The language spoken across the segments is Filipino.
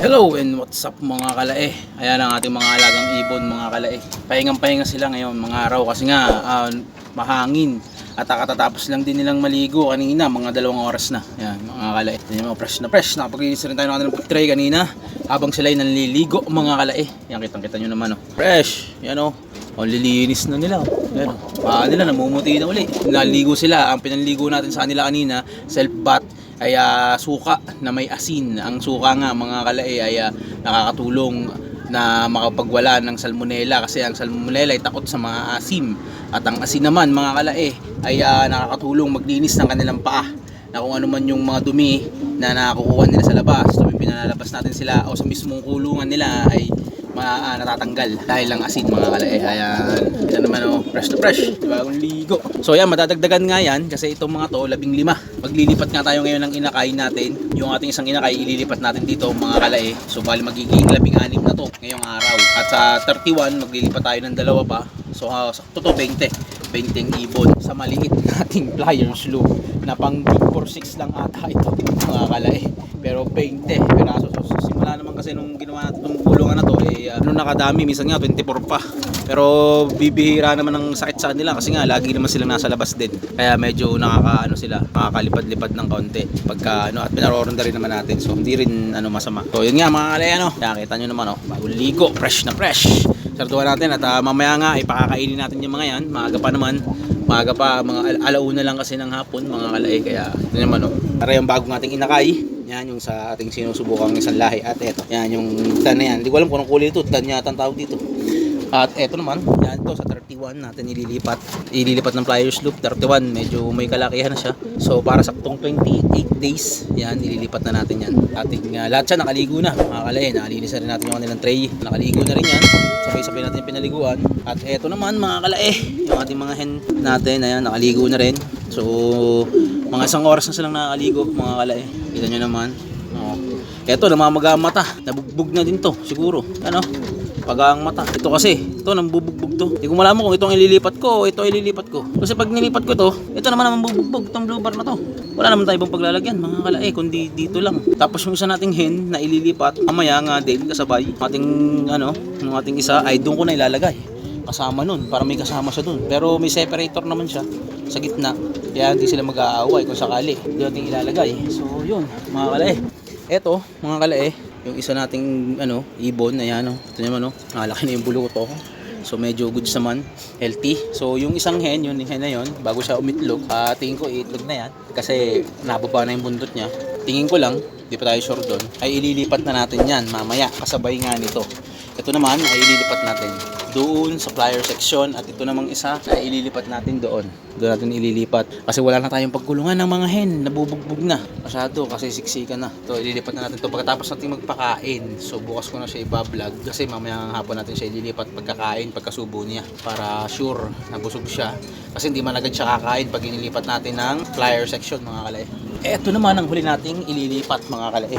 Hello and what's up mga kalae Ayan ang ating mga alagang ibon mga kalae Pahingang pahinga sila ngayon mga araw kasi nga ah, mahangin At katatapos lang din nilang maligo kanina mga dalawang oras na Ayan mga kalae Yan mga fresh na fresh Nakapaginis rin tayo ng kanilang tray kanina Habang sila'y nanliligo mga kalae Yan kitang kita nyo naman oh. Fresh Yan oh Oh, lilinis na nila. oh. Yan. Ah, nila namumuti na uli. Naligo sila. Ang pinanligo natin sa kanila kanina, self bath ay ah, suka na may asin. Ang suka nga mga kalae ay ah, nakakatulong na makapagwala ng salmonella kasi ang salmonella ay takot sa mga asim. At ang asin naman mga kalae ay ah, nakakatulong maglinis ng kanilang paa na kung ano man yung mga dumi na nakukuha nila sa labas tuwing pinalalabas natin sila o sa mismong kulungan nila ay ma ah, natatanggal dahil lang asin mga kalae ayan. Yan naman oh fresh to fresh. Bagong ligo. So yan madadagdagan nga yan kasi itong mga to labing lima. Maglilipat nga tayo ngayon ng inakay natin. Yung ating isang inakay ililipat natin dito mga kalae so bali magiging labing anim na to ngayong araw. At sa 31 maglilipat tayo ng dalawa pa. So uh, sakto to 20 20 ang ibon sa maliit nating pliers loop na pang big for 6 lang ata ito mga kalae pero 20 peraso so, so, simula naman kasi nung ginawa natin itong bulungan na to eh uh, ano nakadami. Minsan nga 24 pa. Pero bibihira naman ng sakit sa nila kasi nga lagi naman silang nasa labas din. Kaya medyo nakaka ano sila nakakalipad-lipad ng kaunti pagka ano at pinaroronda rin naman natin. So hindi rin ano masama. So yun nga mga kalay ano. Nakita nyo naman oh bagong fresh na fresh sarduhan natin at ah, mamaya nga ipakakainin natin yung mga yan. Maaga pa naman. Maaga pa mga al- alauna lang kasi ng hapon mga kalay. Kaya ito naman oh. Para yung bagong ating inakay yan yung sa ating sinusubukang isang lahi. At eto yan yung tan na yan. Hindi ko alam kung anong kulay ito. Tan yata ang tawag dito at eto naman, yan to sa 31 natin ililipat. Ililipat ng flyers loop 31, medyo may kalakihan na siya. So para saktong 28 days, yan ililipat na natin yan. Ating uh, lahat siya nakaligo na, mga kalay, nakalinis na rin natin yung kanilang tray. Nakaligo na rin yan. Sabay-sabay natin pinaliguan. At eto naman mga kalay, yung ating mga hen natin, ayan, nakaligo na rin. So mga isang oras na silang nakaligo, mga kalay. Kita nyo naman. Oh. Eto, namamaga ang mata. Nabugbog na din to, siguro. Ano? Pagang mata. Ito kasi, ito nambubugbog to. Hindi ko malaman kung itong ililipat ko o ito ililipat ko. Kasi pag nilipat ko to, ito naman ang bubugbog, itong blue bar na to. Wala naman tayo ibang paglalagyan, mga kalae, kundi dito lang. Tapos yung isa nating hen na ililipat, mamaya nga din kasabay, ating ano, yung ating isa ay doon ko na ilalagay. Kasama nun, para may kasama siya dun. Pero may separator naman siya sa gitna. Kaya hindi sila mag-aaway kung sakali. Doon natin ilalagay. So yun, mga kalae. Eto, mga kalae, yung isa nating ano, ibon, ayan oh. Ito naman oh, nakalaki na yung buluto. So medyo goods naman, healthy. So yung isang hen, yun, hen na yun, bago siya umitlog, ah tingin ko itlog na yan. Kasi nababa na yung bundot niya. Tingin ko lang, di pa tayo sure doon, ay ililipat na natin yan mamaya, kasabay nga nito. Ito naman ay ililipat natin doon sa flyer section at ito namang isa ay ililipat natin doon. Doon natin ililipat kasi wala na tayong pagkulungan ng mga hen, nabubugbog na. Masyado kasi siksika na. Ito ililipat na natin to pagkatapos natin magpakain. So bukas ko na siya i-vlog kasi mamaya hapon natin siya ililipat pagkakain, pagkasubo niya para sure na busog siya. Kasi hindi man agad siya kakain pag inilipat natin ng flyer section mga kalay. Ito naman ang huli nating ililipat mga kalay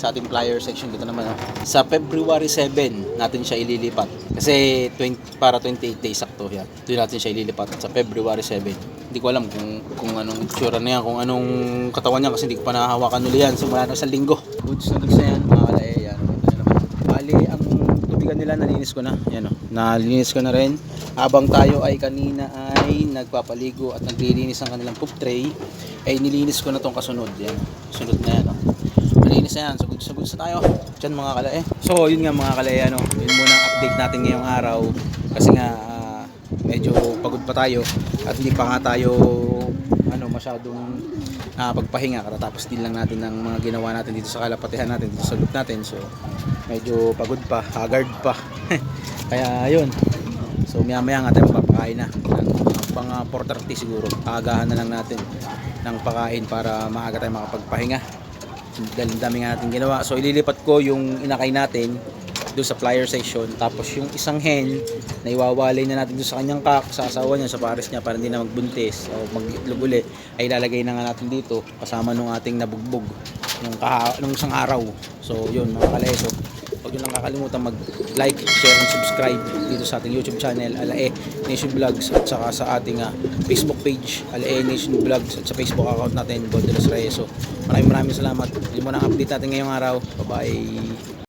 sa ating flyer section dito naman oh. sa February 7 natin siya ililipat. Kasi 20, para 28 days sakto yan. Doon natin siya ililipat sa February 7 hindi ko alam kung kung anong itsura na yan kung anong katawan niya kasi hindi ko pa nahahawakan uli yan. So mula na sa linggo. Goods na goods na yan mga kalay yan. Bali ang tubigan nila nalinis ko na. Yan oh. Nalinis ko na rin. Habang tayo ay kanina ay nagpapaligo at naglilinis ng kanilang poop tray ay nilinis ko na tong kasunod. Yan sunod na yan oh malinis na yan. Good na tayo. Diyan mga kalae. So yun nga mga kalae, ano, yun muna ang update natin ngayong araw. Kasi nga ah, medyo pagod pa tayo at hindi pa nga tayo ano masyadong ah, pagpahinga katatapos din lang natin ng mga ginawa natin dito sa kalapatihan natin dito sa loop natin so medyo pagod pa haggard pa kaya yun so maya maya nga tayo magpapakain na pang ah, 4.30 siguro aagahan na lang natin ng pakain para maaga tayo makapagpahinga dahil dami nga natin ginawa. So ililipat ko yung inakay natin doon sa flyer section. Tapos yung isang hen na iwawalay na natin doon sa kanyang kak, sa asawa niya, sa pares niya para hindi na magbuntis o mag-itlog uli ay ilalagay na nga natin dito kasama nung ating nabugbog nung, nung isang araw. So yun mga kaleso. Huwag nyo lang kakalimutan mag-like, share, and subscribe dito sa ating YouTube channel, Alae Nation Vlogs at saka sa ating ah, Facebook page, Alae Nation Vlogs at sa Facebook account natin, Bondelos Reyes. So, Maraming maraming salamat. Yun muna ang update natin ngayong araw. Bye-bye.